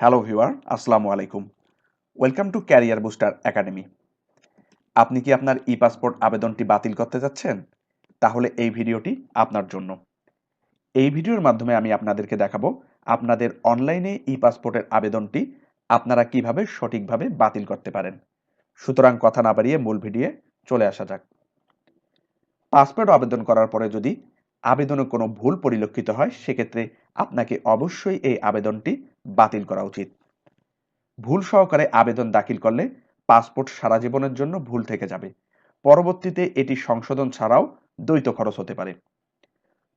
Hello viewer আসসালামু আলাইকুম welcome to career booster academy আপনি কি আপনার ই পাসপোর্ট আবেদনটি বাতিল করতে যাচ্ছেন? তাহলে এই ভিডিওটি আপনার জন্য। এই ভিডিওর মাধ্যমে আমি আপনাদেরকে দেখাবো আপনাদের অনলাইনে ই পাসপোর্টের আবেদনটি আপনারা কীভাবে সঠিকভাবে বাতিল করতে পারেন। সুতরাং কথা না বাড়িয়ে মূল ভিডিও চলে আসা যাক। পাসপোর্ট আবেদন করার পরে যদি আবেদনে কোনো ভুল পরিলক্ষিত হয়, সেক্ষেত্রে আপনাকে অবশ্যই এই আবেদনটি বাতিল করা উচিত। ভুল সহকারে আবেদন দাখিল করলে পাসপোর্ট সারা জীবনের জন্য ভুল থেকে যাবে। পরবর্তীতে এটি সংশোধন ছাড়াও দ্বৈত খরচ হতে পারে।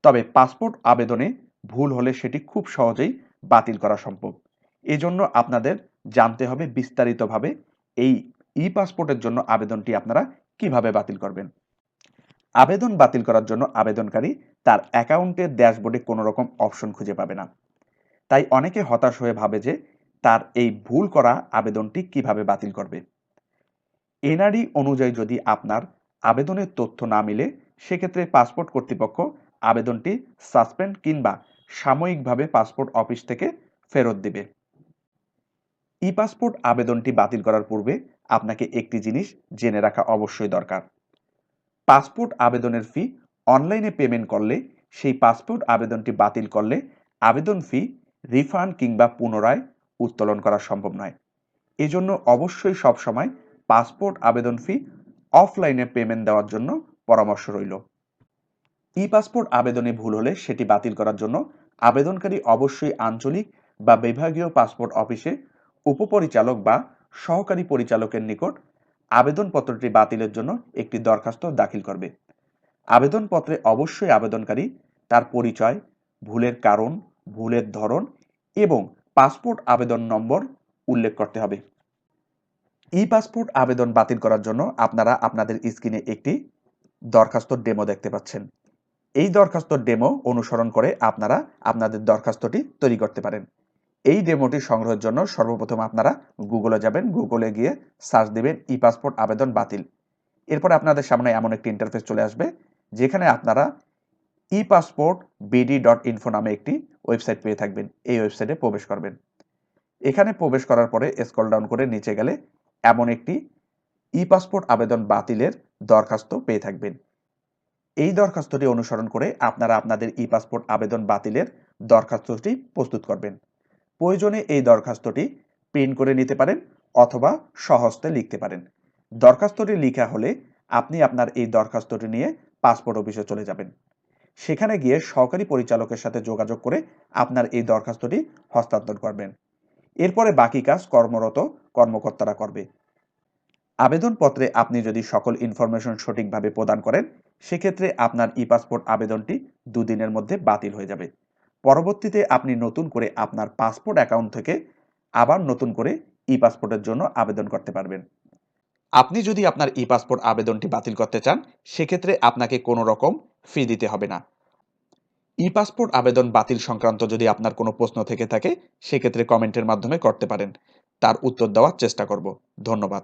তবে পাসপোর্ট আবেদনে ভুল হলে সেটি খুব সহজেই বাতিল করা সম্ভব। এজন্য আপনাদের জানতে হবে বিস্তারিতভাবে এই ই পাসপোর্টের জন্য আবেদনটি আপনারা কীভাবে বাতিল করবেন। আবেদন বাতিল করার জন্য আবেদনকারী তার অ্যাকাউন্টের ড্যাশবোর্ডে কোনো রকম অপশন খুঁজে পাবে না। তাই অনেকে হতাশ হয়ে ভাবে যে তার এই ভুল করা আবেদনটি কীভাবে বাতিল করবে। এনআরই অনুযায়ী যদি আপনার আবেদনের তথ্য না মিলে, সেক্ষেত্রে পাসপোর্ট কর্তৃপক্ষ আবেদনটি সাসপেন্ড কিংবা সাময়িকভাবে পাসপোর্ট অফিস থেকে ফেরত দেবে। ই পাসপোর্ট আবেদনটি বাতিল করার পূর্বে আপনাকে একটি জিনিস জেনে রাখা অবশ্যই দরকার। পাসপোর্ট আবেদনের ফি অনলাইনে পেমেন্ট করলে, সেই পাসপোর্ট আবেদনটি বাতিল করলে আবেদন ফি রিফান্ড কিংবা পুনরায় উত্তোলন করা সম্ভব নয়। এজন্য অবশ্যই সবসময় পাসপোর্ট আবেদন ফি অফলাইনে পেমেন্ট দেওয়ার জন্য পরামর্শ রইল। ই পাসপোর্ট আবেদনে ভুল হলে সেটি বাতিল করার জন্য আবেদনকারী অবশ্যই আঞ্চলিক বা বিভাগীয় পাসপোর্ট অফিসে উপপরিচালক বা সহকারী পরিচালকের নিকট আবেদনপত্রটি বাতিলের জন্য একটি দরখাস্ত দাখিল করবে। আবেদনপত্রে অবশ্যই আবেদনকারী তার পরিচয়, ভুলের কারণ ভুলের ধরন এবং পাসপোর্ট আবেদন নম্বর উল্লেখ করতে হবে। ই পাসপোর্ট আবেদন বাতিল করার জন্য আপনারা আপনাদের স্ক্রিনে একটি দরখাস্ত ডেমো দেখতে পাচ্ছেন। এই দরখাস্ত ডেমো অনুসরণ করে আপনারা আপনাদের দরখাস্তটি তৈরি করতে পারেন। এই ডেমোটি সংগ্রহের জন্য সর্বপ্রথম আপনারা গুগলে যাবেন, গুগলে গিয়ে সার্চ দেবেন ই পাসপোর্ট আবেদন বাতিল। এরপর আপনাদের সামনে এমন একটি ইন্টারফেস চলে আসবে, যেখানে আপনারা e passport BD dot info নামে একটি ওয়েবসাইট পেয়ে থাকবেন। এই ওয়েবসাইটে প্রবেশ করবেন। এখানে প্রবেশ করার পরে স্কল ডাউন করে নিচে গেলে এমন একটি ই পাসপোর্ট আবেদন বাতিলের দরখাস্ত পেয়ে থাকবেন। এই দরখাস্তটি অনুসরণ করে আপনারা আপনাদের ই পাসপোর্ট আবেদন বাতিলের দরখাস্তটি প্রস্তুত করবেন। প্রয়োজনে এই দরখাস্তটি প্রিন্ট করে নিতে পারেন অথবা সহস্তে লিখতে পারেন। দরখাস্তটি লিখা হলে আপনি আপনার এই দরখাস্তটি নিয়ে পাসপোর্ট অফিসে চলে যাবেন। সেখানে গিয়ে সহকারী পরিচালকের সাথে যোগাযোগ করে আপনার এই দরখাস্তটি হস্তান্তর করবেন। এরপরে বাকি কাজ কর্মরত কর্মকর্তারা করবে। আবেদনপত্রে আপনি যদি সকল ইনফরমেশন সঠিকভাবে প্রদান করেন, সেক্ষেত্রে আপনার ই পাসপোর্ট আবেদনটি দুদিনের মধ্যে বাতিল হয়ে যাবে। পরবর্তীতে আপনি নতুন করে আপনার পাসপোর্ট অ্যাকাউন্ট থেকে আবার নতুন করে ই পাসপোর্টের জন্য আবেদন করতে পারবেন। আপনি যদি আপনার ই পাসপোর্ট আবেদনটি বাতিল করতে চান, সেক্ষেত্রে আপনাকে কোনো রকম ফি দিতে হবে না। ই পাসপোর্ট আবেদন বাতিল সংক্রান্ত যদি আপনার কোনো প্রশ্ন থেকে থাকে, সেক্ষেত্রে কমেন্টের মাধ্যমে করতে পারেন। তার উত্তর দেওয়ার চেষ্টা করব। ধন্যবাদ।